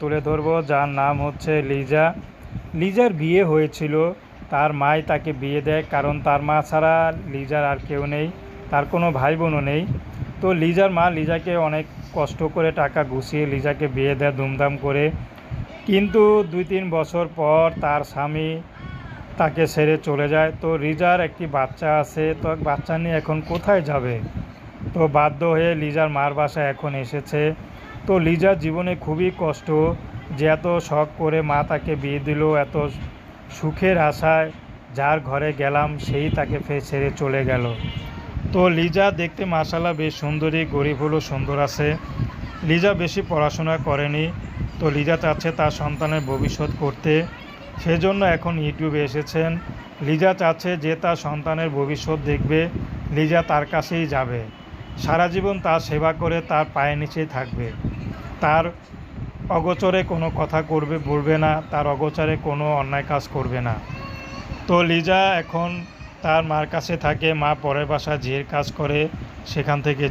তুলে ধরবো, যার নাম হচ্ছে লিজা। লিজার বিয়ে হয়েছিল, তার মাই তাকে বিয়ে দেয়, কারণ তার মা ছাড়া লিজার আর কেউ নেই, তার কোনো ভাই বোনও নেই। তো লিজার মা লিজাকে অনেক কষ্ট করে টাকা গুছিয়ে লিজাকে বিয়ে দেয় ধুমধাম করে। কিন্তু দুই তিন বছর পর তার স্বামী তাকে ছেড়ে চলে যায়। তো লিজার একটি বাচ্চা আছে, তো বাচ্চা নিয়ে এখন কোথায় যাবে? তো বাধ্য হয়ে লিজার মার বাসায় এখন এসেছে। তো লিজার জীবনে খুবই কষ্ট যে এত শখ করে মা তাকে বিয়ে দিল, এত সুখের আশায় যার ঘরে গেলাম সেই তাকে ফের ছেড়ে চলে গেল। তো লিজা দেখতে মাসালা বেশ সুন্দরী, গরিব হলো সুন্দর আছে। লিজা বেশি পড়াশোনা করেনি, তো লিজা চাচ্ছে তার সন্তানের ভবিষ্যৎ করতে। সেজন্য এখন ইউটিউবে এসেছেন। লিজা চাচ্ছে যে তার সন্তানের ভবিষ্যৎ দেখবে, লিজা তার কাছেই যাবে। সারা জীবন তার সেবা করে তার পায়ের নিচেই থাকবে। তার অগোচরে কোনো কথা করবে, বলবে না, তার অগোচরে কোনো অন্যায় কাজ করবে না। তো লিজা এখন তার মার কাছে থাকে, মা পরের বাসা যে কাজ করে, সেখান থেকে